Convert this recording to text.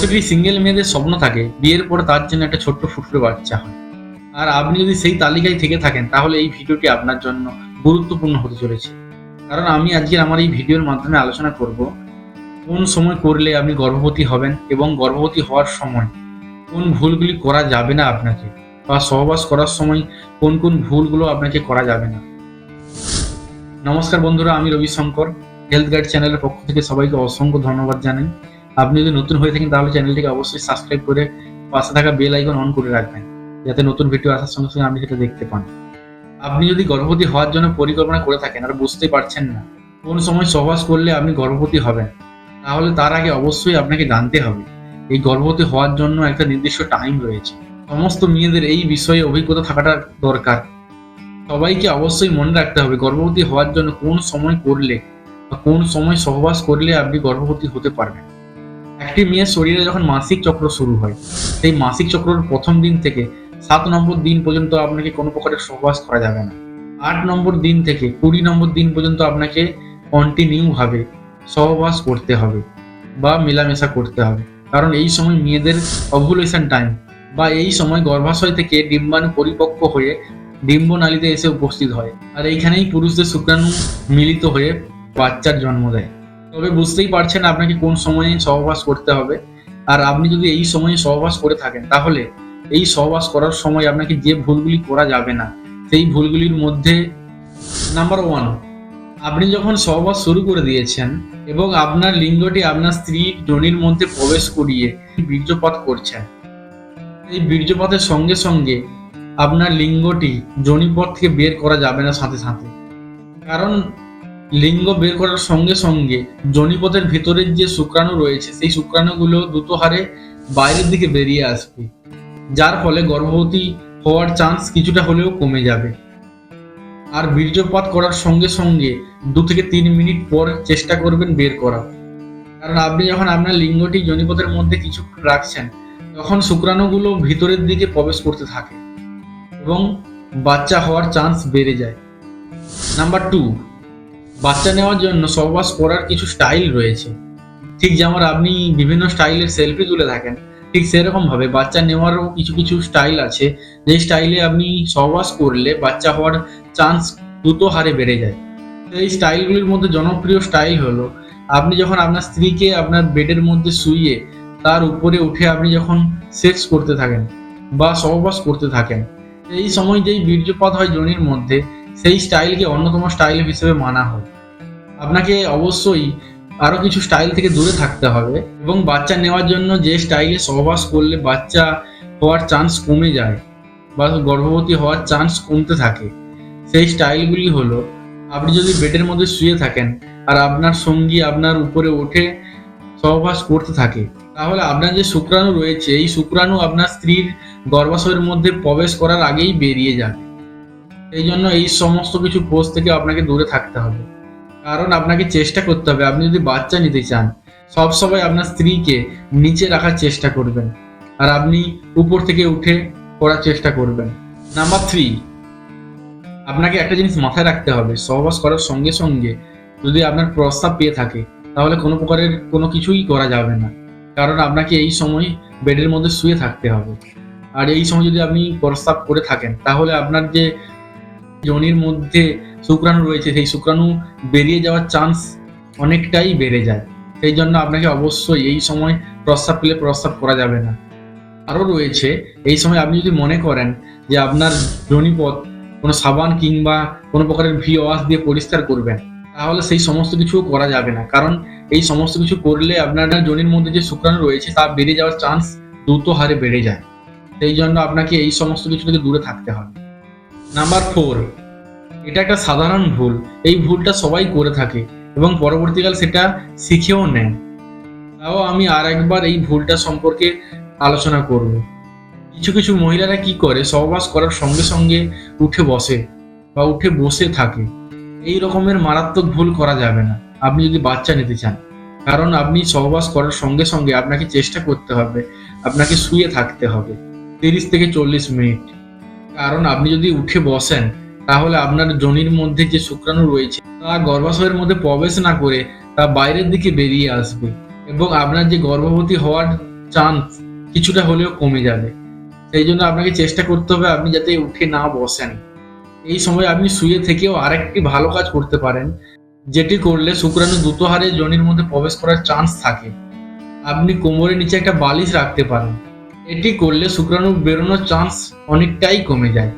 প্রতিটি সিঙ্গেল মেয়েদের স্বপ্ন থাকে, বিয়ের পরে তার জন্য একটা ছোট্ট ফুটফুটে বাচ্চা হয়। আর আপনি যদি সেই তালিকায় থেকে থাকেন, তাহলে এই ভিডিওটি আপনার জন্য গুরুত্বপূর্ণ হতে চলেছে। কারণ আমি আজকে আমার এই ভিডিওর মাধ্যমে আলোচনা করব, কোন সময় করলে আপনি গর্ভবতী হবেন এবং গর্ভবতী হওয়ার সময় কোন ভুলগুলি করা যাবে না আপনাকে? বা সহবাস করার সময় কোন কোন ভুলগুলো আপনাকে করা যাবে না? নমস্কার বন্ধুরা, আমি রবি শঙ্কর হেলথ গাইড চ্যানেলের পক্ষ থেকে সবাইকে অসংখ্য ধন্যবাদ জানাই। আপনি যদি নতুন হয়ে থাকেন, তাহলে চ্যানেলটিকে অবশ্যই সাবস্ক্রাইব করে পাশে থাকা বেল আইকন অন করে রাখবেন, যাতে নতুন ভিডিও আসার সঙ্গে সঙ্গে আপনি সেটা দেখতে পান। আপনি যদি গর্ভবতী হওয়ার জন্য পরিকল্পনা করে থাকেন, আর বুঝতে পারছেন না কোন সময় সহবাস করলে আপনি গর্ভবতী হবেন, তাহলে তার আগে অবশ্যই আপনাকে জানতে হবে, এই গর্ভবতী হওয়ার জন্য একটা নির্দিষ্ট টাইম রয়েছে। সমস্ত মেয়েদের এই বিষয়ে অভিজ্ঞতা থাকাটা দরকার। সবাইকে অবশ্যই মনে রাখতে হবে, গর্ভবতী হওয়ার জন্য কোন সময় করলে বা কোন সময় সহবাস করলে আপনি গর্ভবতী হতে পারবেন। একটি মেয়ের শরীরে যখন মাসিক চক্র শুরু হয়, সেই মাসিক চক্রের প্রথম দিন থেকে সাত নম্বর দিন পর্যন্ত আপনাকে কোনো প্রকারের সহবাস করা যাবে না। আট নম্বর দিন থেকে কুড়ি নম্বর দিন পর্যন্ত আপনাকে কন্টিনিউভাবে সহবাস করতে হবে বা মেলামেশা করতে হবে। কারণ এই সময় মেয়েদের অভুলেশন টাইম বা এই সময় গর্ভাশয় থেকে ডিম্বাণু পরিপক্ক হয়ে ডিম্বনালীতে এসে উপস্থিত হয়। আর এইখানেই পুরুষদের শুক্রাণু মিলিত হয়ে বাচ্চার জন্ম দেয়। তবে বুঝতেই পারছেন আপনাকে কোন সময়ে সহবাস করতে হবে। আর আপনি যদি এই সময়ে সহবাস করে থাকেন, তাহলে এই সহবাস করার সময় আপনাকে যে ভুলগুলি করা যাবে না, সেই ভুলগুলির মধ্যে নাম্বার ওয়ান আপনি যখন সহবাস শুরু করে দিয়েছেন এবং আপনার লিঙ্গটি আপনার স্ত্রী যোনির মধ্যে প্রবেশ করিয়ে বীর্যপাত করছেন, এই বীর্যপাতের সঙ্গে সঙ্গে আপনার লিঙ্গটি যোনিপথ থেকে বের করা যাবে না সাথে সাথে। কারণ লিঙ্গ বের করার সঙ্গে সঙ্গে জনিপথের ভেতরের যে শুক্রাণু রয়েছে, সেই শুক্রাণুগুলো দ্রুত হারে বাইরের দিকে বেরিয়ে আসবে, যার ফলে গর্ভবতী হওয়ার চান্স কিছুটা হলেও কমে যাবে। আর বীর্যপাত করার সঙ্গে সঙ্গে দু থেকে তিন মিনিট পর চেষ্টা করবেন বের করা। কারণ আপনি যখন আপনার লিঙ্গটি জনিপথের মধ্যে কিছুক্ষণ রাখছেন, তখন শুক্রাণুগুলো ভিতরের দিকে প্রবেশ করতে থাকে এবং বাচ্চা হওয়ার চান্স বেড়ে যায়। নাম্বার টু বাচ্চা নেওয়ার জন্য সহবাস করার কিছু স্টাইল রয়েছে। ঠিক যেমন আপনি বিভিন্ন স্টাইলের সেলফি তুলে থাকেন, ঠিক সেরকম ভাবে বাচ্চা নেওয়ারও কিছু কিছু স্টাইল আছে। যে স্টাইলে আপনি সহবাস করলে বাচ্চা হওয়ার চান্স দ্রুত হারে বেড়ে যায়। এই স্টাইলগুলির মধ্যে জনপ্রিয় স্টাইল হলো, আপনি যখন আপনার স্ত্রীকে আপনার বেডের মধ্যে শুইয়ে তার উপরে উঠে আপনি যখন সেক্স করতে থাকেন বা সহবাস করতে থাকেন, এই সময় যেই বীর্যপাত হয় জনির মধ্যে সেই স্টাইলকে অন্যতম স্টাইল হিসেবে মানা হয়। আপনাকে অবশ্যই আরও কিছু স্টাইল থেকে দূরে থাকতে হবে এবং বাচ্চা নেওয়ার জন্য যে স্টাইলে সহবাস করলে বাচ্চা হওয়ার চান্স কমে যায় বা গর্ভবতী হওয়ার চান্স কমতে থাকে, সেই স্টাইলগুলি হলো, আপনি যদি বেডের মধ্যে শুয়ে থাকেন আর আপনার সঙ্গী আপনার উপরে উঠে সহবাস করতে থাকে, তাহলে আপনার যে শুক্রাণু রয়েছে, এই শুক্রাণু আপনার স্ত্রীর গর্ভাশয়ের মধ্যে প্রবেশ করার আগেই বেরিয়ে যাবে। এই জন্য এই সমস্ত কিছু পোস্ট থেকে আপনাকে দূরে থাকতে হবে। কারণ আপনাকে চেষ্টা করতে হবে। আপনি যদি বাচ্চা নিতে চান সবসময় আপনার স্ত্রীকে নিচে রাখার চেষ্টা করবেন আর আপনি উপর থেকে উঠে করার চেষ্টা করবেন। নাম্বার থ্রি আপনাকে একটা জিনিস মাথায় রাখতে হবে। সহবাস করার সঙ্গে সঙ্গে যদি আপনার প্রস্তাব পেয়ে থাকে, তাহলে কোনো প্রকারের কোনো কিছুই করা যাবে না। কারণ আপনাকে এই সময় বেডের মধ্যে শুয়ে থাকতে হবে। আর এই সময় যদি আপনি প্রস্তাব করে থাকেন, তাহলে আপনার যে যোনির মধ্যে শুক্রাণু রয়েছে, সেই শুক্রাণু বেরিয়ে যাওয়ার চান্স অনেকটাই বেড়ে যায়। সেই জন্য আপনাকে অবশ্যই এই সময় প্রস্তাব পেলে প্রস্তাব করা যাবে না। আরও রয়েছে, এই সময় আপনি যদি মনে করেন যে আপনার যোনিপথ কোনো সাবান কিংবা কোনো প্রকারের ভি ওয়াশ দিয়ে পরিষ্কার করবেন, তাহলে সেই সমস্ত কিছুও করা যাবে না। কারণ এই সমস্ত কিছু করলে আপনার জনির মধ্যে যে শুক্রাণু রয়েছে, তা বেড়ে যাওয়ার চান্স দ্রুত হারে বেড়ে যায়। সেই জন্য আপনাকে এই সমস্ত কিছু থেকে দূরে থাকতে হবে। নাম্বার ফোর এটা একটা সাধারণ ভুল। এই ভুলটা সবাই করে থাকে এবং পরবর্তীকাল সেটা শিখেও নেয়। তাও আমি আর একবার এই ভুলটা সম্পর্কে আলোচনা করব। কিছু কিছু মহিলারা কি করে? সহবাস করার সঙ্গে সঙ্গে উঠে বসে বা উঠে বসে থাকে। এই রকমের মারাত্মক ভুল করা যাবে না। আপনি যদি বাচ্চা নিতে চান, কারণ আপনি সহবাস করার সঙ্গে সঙ্গে আপনাকে চেষ্টা করতে হবে। আপনাকে শুয়ে থাকতে হবে। তিরিশ থেকে চল্লিশ মিনিট। কারণ আপনি যদি উঠে বসেন, তাহলে আপনার জনির মধ্যে যে শুক্রাণু রয়েছে, তা গর্ভাশয়ের মধ্যে প্রবেশ না করে তা বাইরের দিকে বেরিয়ে আসবে এবং আপনার যে গর্ভবতী হওয়ার চান্স কিছুটা হলেও কমে যাবে। সেই জন্য আপনাকে চেষ্টা করতে হবে আপনি যাতে উঠে না বসেন। এই সময় আপনি শুয়ে থেকেও আরেকটি ভালো কাজ করতে পারেন, যেটি করলে শুক্রাণু দ্রুত হারে যোনির মধ্যে প্রবেশ করার চান্স থাকে। আপনি কোমরের নিচে একটা বালিশ রাখতে পারেন। এটি করলে শুক্রাণু বেরোনোর চান্স অনেকটাই কমে যায়।